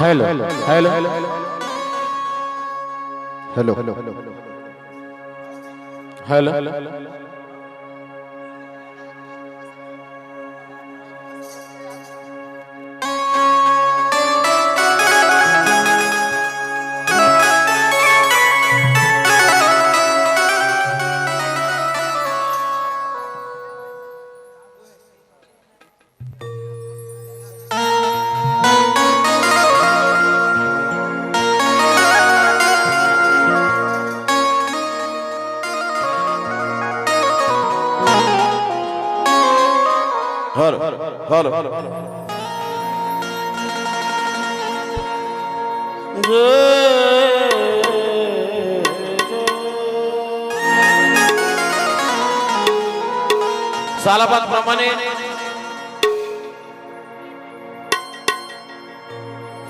هلو هلو هلو هلو هلو hello hello सालाबाद प्रमाणे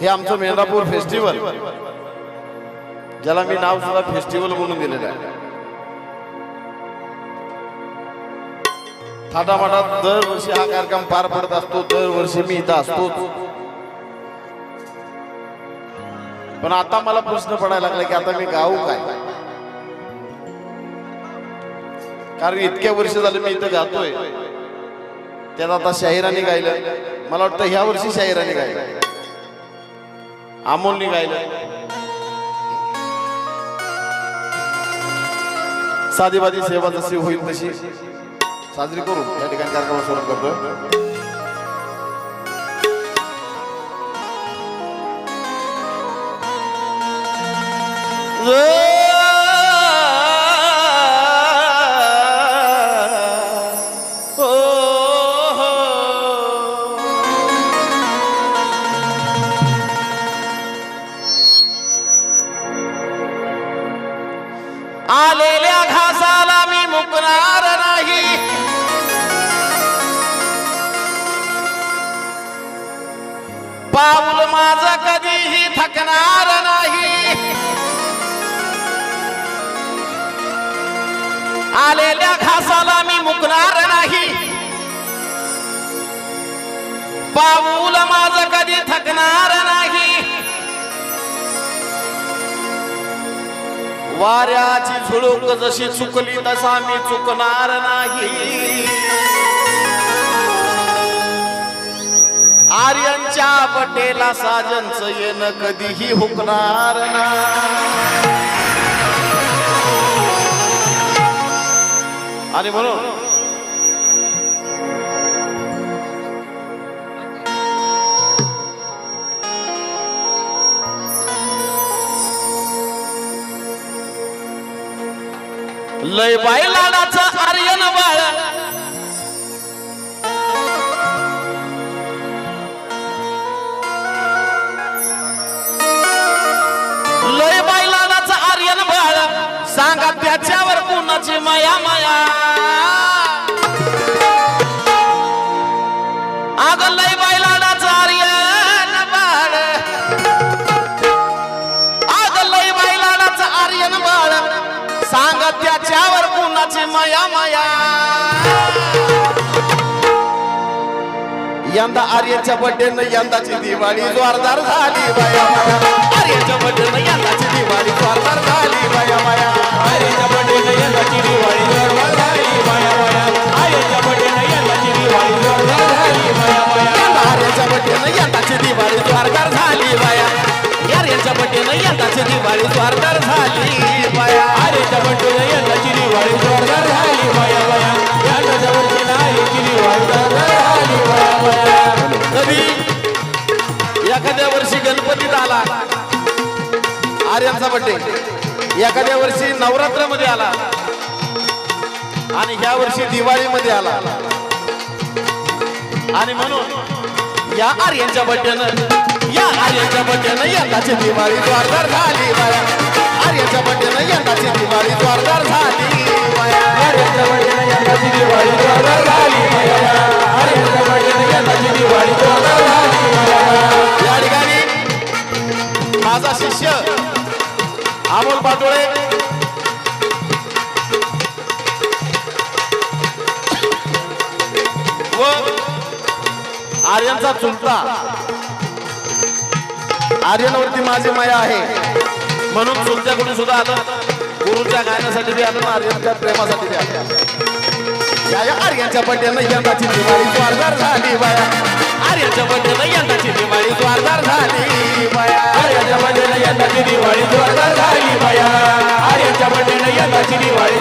हे आमचं मेंढरापूर फेस्टिवल ज्याला मी नाव सुद्धा फेस्टिवल म्हणून दिलेलं आहे. थाटामाटात दरवर्षी हा कार्यक्रम पार पडत असतो दरवर्षी मी इथं असतो. पण आता मला प्रश्न पडायला लागला की आता मी गाऊ काय? कारण इतक्या वर्ष झालं मी इथं गातोय. त्यात आता शाहिराने गायलं. मला वाटतं ह्या वर्षी शाहिराने गायलं. अमोलने गायलं. साधीबाधी सेवा जशी होईल तशी. साजरी करू या ठिकाणी कार्यक्रम सुरू करतोय. पाऊल माझं कधीही थकणार नाही. आलेल्या घासाला मी मुकणार नाही. पाऊल माझं कधी थकणार नाही. वाऱ्याची झुळूक जशी चुकली तसा मी चुकणार नाही. आर्य आर्यनच्या पटेला साजनच येणं कधीही हुकणार ना. आणि म्हणून लय बाई लाडाच सांग त्याच्यावर कुणाची माया माया? यंदा आर्यच्या बड्डेनं यंदाची दिवाळी जोरदार झाली बाया माया. आर्यच्या बड्डेनं यंदाची दिवाळी जोरदार झाली बाया माया. आर्याच्या बड्डेनं यंदाची दिवाळी जोरदार झाली माया माया. आर्याच्या बड्डेनं यंदाची दिवाळी जोरदार झाली माया माया. यंदा आर्यच्या बड्डेनं यंदाची दिवाळी जोरदार झाली बाया आर्यच्या बड्डेनं यंदाची दिवाळी जोरदार झाली. वर्षी गणपतीत आला. आर्यांचा बड्डे एखाद्या वर्षी नवरात्रामध्ये आला. आणि ह्या वर्षी दिवाळीमध्ये आला. आणि म्हणून या आर्यांच्या बड्डेनं या आर्यांच्या बड्ड्यानं यंदाची दिवाळी द्वारदार झाली आर्यांच्या बड्ड्यानं अमोल पाटोळे व आर्यांचा चुलता. आर्यनवरती माझी माया आहे. म्हणून तुमच्याकडून सुद्धा आता गुरुच्या गाण्यासाठी बी आलं आर्यनच्या प्रेमासाठी बी आलं या आर्यांच्या बड्डेनं यंदाची दिवाळी जोरदार झाली बाया. आर्यांच्या बड्डेनं यंदाची दिवाळी जोरदार झाली बाया. आर्यांच्या बड्डेनं यंदाची दिवाळी जोरदार झाली बाया. आर्यांच्या बड्डेनं यंदाची दिवाळी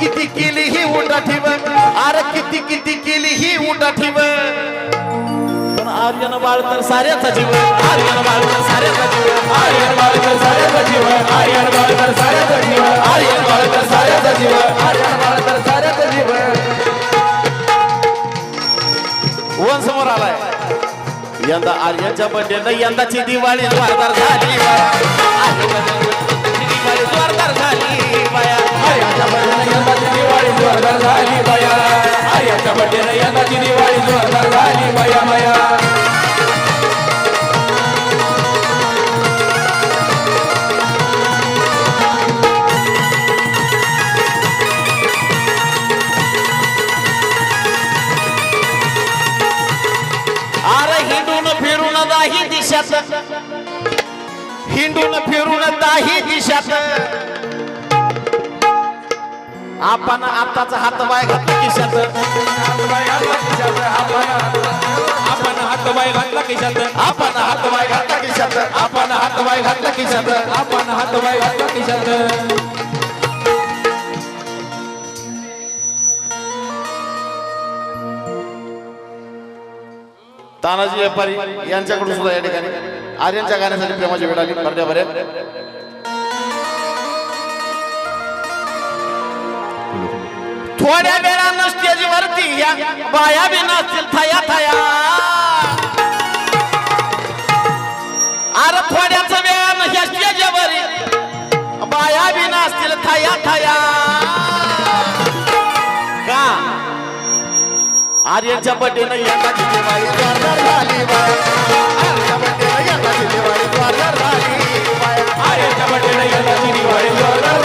किती केली ही उंडा ठेव? आर किती किती केली ही उंडा ठेव? पण आर्यन बाळ तर साऱ्याचा जीव आर्यन बाळ तर साऱ्याचा जीव आर्यन बाळकर साऱ्याचा जीव आर्यन बाळकर साऱ्याचा जीव आर्यन बाळकर साऱ्याचा जीव आर्यन बाळकर साऱ्याचा जीव. वन समोर आलाय. यंदा आर्यनच्या बड्डेनं यंदाची दिवाळी जोरदार झाली. दिशात. हिंडून फिरून दाही दिशात. आपण आताच हात बाय घातला किशात आपण हात बाय घातला किशात आपण हात बाय घातला किशात आपण हात बाय घातला किशात आपण हात बाय घातला किशात तानाजी व्यापारी यांच्याकडून सुद्धा या ठिकाणी आर्यांच्या गाण्यासाठी प्रेमाची वेळ आली. करण्यापर्यंत थोड्या वेळानं स्टेज वरती या बाया बी नसतील थया. थया अरे थोड्याच वेळानं ह्या स्टेजवर बाया बी नसतील थया थया. आर्याच्या पटीनं यंदा दिवाळी द्वारदार झाली बाया. आर्याच्या पटीनं यंदा दिवाळी द्वारदार झाली बाया. आर्याच्या पटीनं यंदा दिवाळी द्वारदार